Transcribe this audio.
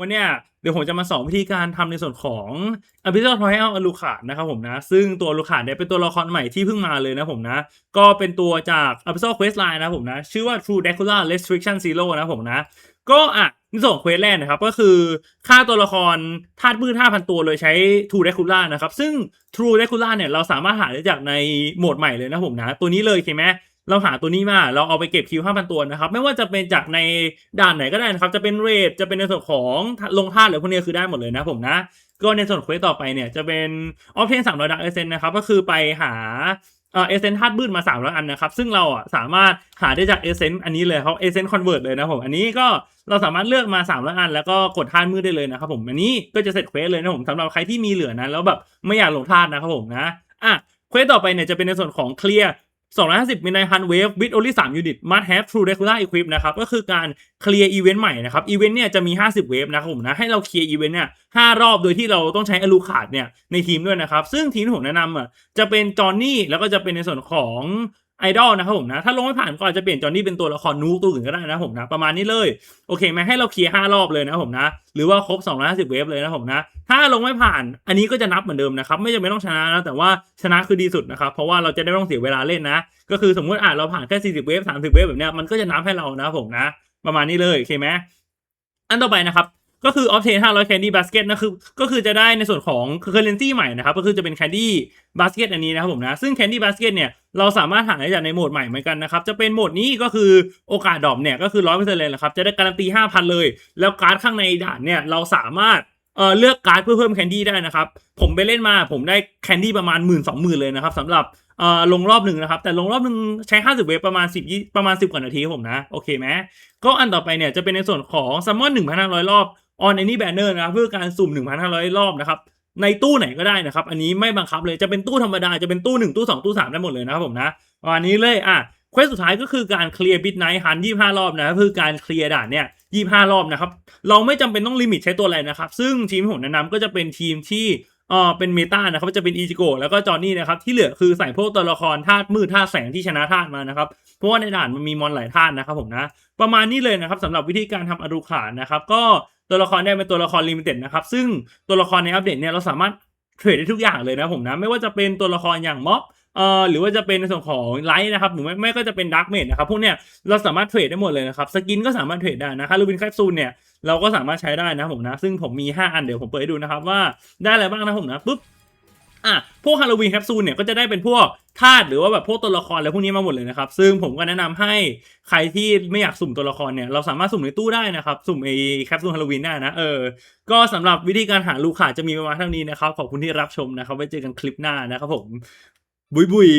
วันเนี้ยเดี๋ยวผมจะมาสอนวิธีการทำในส่วนของ a b i s o d Royal อลูคาดนะครับผมนะ ซึ่งตัวลูคาดเนี่ยเป็นตัวละครใหม่ที่เพิ่งมาเลยนะผมนะ ก็เป็นตัวจาก a b i s o d Quest Line นะผมนะ ชื่อว่า True Dracula Restriction Zero นะผมนะ ก็อะในส่วนเควสแรกนะครับ ก็คือฆ่าตัวละครธาตุมืด5,000ตัวโดยใช้ True Dracula นะครับ ซึ่ง True Dracula เนี่ยเราสามารถหาได้จากในโหมดใหม่เลยนะผมนะ ตัวนี้เลยใช่ไหม เราหาตัวนี้มา เราเอาไปเก็บคิว5,000ตัวนะครับ ไม่ว่าจะเป็นจากในด่านไหนก็ได้นะครับ จะเป็นเรทจะเป็นในส่วนของลงท่าหรือพวกนี้คือได้หมดเลยนะผมนะ ก็ในส่วนเควสต่อไปเนี่ยจะเป็นออฟเทนสามร้อยดักเอเซนนะครับ ก็คือไปหาเอเซนธาตุมืดมา3 0 0อันนะครับ ซึ่งเราอะสามารถหาได้จากเอเซนอันนี้เลยเขาเอเซนคอนเวิร์ตเลยนะผม อันนี้ก็เราสามารถเลือกมา3 0 0อัน แล้วก็กดธาตุมืดได้เลยนะครับผม อันนี้ก็จะเสร็จเควสเลยนะผมสำหรับใครที่มีเหลือนะแล้วแบบไม่อยากลงธาตุนะครับผมนะ อะเควสต่อไปเนี่ยจะเป็นในส่วนของเคลียร์ 250มินในฮันเวฟวิดโอลี่3ยูนิตมัดแฮปทรูเรคูล่าอีควิปนะครับ ก็คือการเคลียร์อีเวนต์ใหม่นะครับ อีเวนต์เนี่ยจะมี 50 เวฟนะครับผมนะ ให้เราเคลียร์อีเวนต์เนี่ยห้ารอบ โดยที่เราต้องใช้อลูขาดเนี่ยในทีมด้วยนะครับ ซึ่งทีมที่ผมแนะนำอะจะเป็นจอห์นนี่ แล้วก็จะเป็นในส่วนของ ไอดอลนะครับผมนะ ถ้าลงไม่ผ่านก็อาจจะเปลี่ยนจอห์นนี่เป็นตัวละครนูตัวอื่นก็ได้นะผมนะ ประมาณนี้เลย โอเคไหมให้เราเคลียร์ห้ารอบเลยนะผมนะ หรือว่าครบ250 เวฟเลยนะผมนะ ถ้าลงไม่ผ่าน อันนี้ก็จะนับเหมือนเดิมนะครับ ไม่จำเป็นต้องชนะนะ แต่ว่าชนะคือดีสุดนะครับ เพราะว่าเราจะได้ไม่ต้องเสียเวลาเล่นนะ ก็คือสมมติอะเราผ่านแค่40 เวฟ30 เวฟแบบเนี้ย มันก็จะนับให้เรานะผมนะ ประมาณนี้เลย โอเคไหมอันต่อไปนะครับ ก็คือ obtain 500 candy basket นะคือก็คือจะได้ในส่วนของ currency ใหม่นะครับก็คือจะเป็น candy basket อันนี้นะครับผมนะซึ่ง candy basket เนี่ยเราสามารถหาได้จากในโหมดใหม่เหมือนกันนะครับ จะเป็นโหมดนี้ก็คือโอกาสดรอปเนี่ยก็คือ100%เพื่อเซเลยนะครับ จะได้การันตี5,000เลย แล้วการ์ดข้างในด่านเนี่ยเราสามารถเอ่อเลือกการ์ดเพื่อเพิ่มแคนดี้ได้นะครับ ผมไปเล่นมาผมได้แคนดี้ประมาณหมื่นสองหมื่นเลยนะครับสำหรับเอ่อลงรอบหนึ่งนะครับ แต่ลงรอบหนึ่งใช้ 50 เวฟประมาณ 10 ประมาณ 10 กว่านาทีผมนะ โอเคไหมก็อันต่อไปเนี่ยจะเป็นในส่วนของซัมมอน1,500 รอบ on any banner นะครับเพื่อการสุ่ม 1,500 รอบนะครับในตู้ไหนก็ได้นะครับ อันนี้ไม่บังคับเลยจะเป็นตู้ธรรมดาจะเป็นตู้ 1 ตู้ 2 ตู้ 3 ได้หมดเลยนะครับผมนะอันนี้เลยอะเควสสุดท้ายก็คือการเคลียร์บิตไนท์ฮัน25รอบนะครับคือการเคลียร์ด่านเนี่ย25รอบนะครับ เราไม่จำเป็นต้องลิมิตใช้ตัวอะไรนะครับ ซึ่งทีมที่ผมแนะนำก็จะเป็นทีมที่ อ๋อเป็นเมตานะครับจะเป็นอีจิโกแล้วก็จอห์นนี่นะครับที่เหลือคือใส่พวกตัวละครธาตุมืดธาตุแสงที่ชนะธาตุมานะครับเพราะว่าในด่านมันมีมอนหลายธาตุนะครับผมนะประมาณนี้เลยนะครับสำหรับวิธีการทำอรูขานนะครับก็ตัวละครได้เป็นตัวละครลิมิเต็ดนะครับซึ่งตัวละครในอัปเดตเนี่ยเราสามารถเทรดได้ทุกอย่างเลยนะผมนะไม่ว่าจะเป็นตัวละครอย่างม็อบ เอ่อหรือว่าจะเป็นในส่วนของไลท์นะครับหรือไม่ไม่ก็จะเป็นดาร์กเมดนะครับพวกเนี้ยเราสามารถเทรดได้หมดเลยนะครับสกินก็สามารถเทรดได้นะฮารูบินแคปซูลเนี่ยเราก็สามารถใช้ได้นะผมนะ ซึ่งผมมี 5 อันเดี๋ยวผมเปิดให้ดูนะครับว่าได้อะไรบ้างนะผมนะปุ๊บอะพวกฮาโลวีนแคปซูลเนี่ยก็จะได้เป็นพวกธาตุหรือว่าแบบพวกตัวละครอะไรพวกนี้มาหมดเลยนะครับ ซึ่งผมก็แนะนำให้ใครที่ไม่อยากสุ่มตัวละครเนี่ยเราสามารถสุ่มในตู้ได้นะครับ สุ่มไอ้แคปซูลฮาโลวีนได้นะเออก็สำหรับวิธีการหาลูกค้าจะมีประมาณเท่านี้นะครับ ขอบคุณที่รับชมนะครับไว้เจอกันคลิปหน้านะครับผม บุยบุย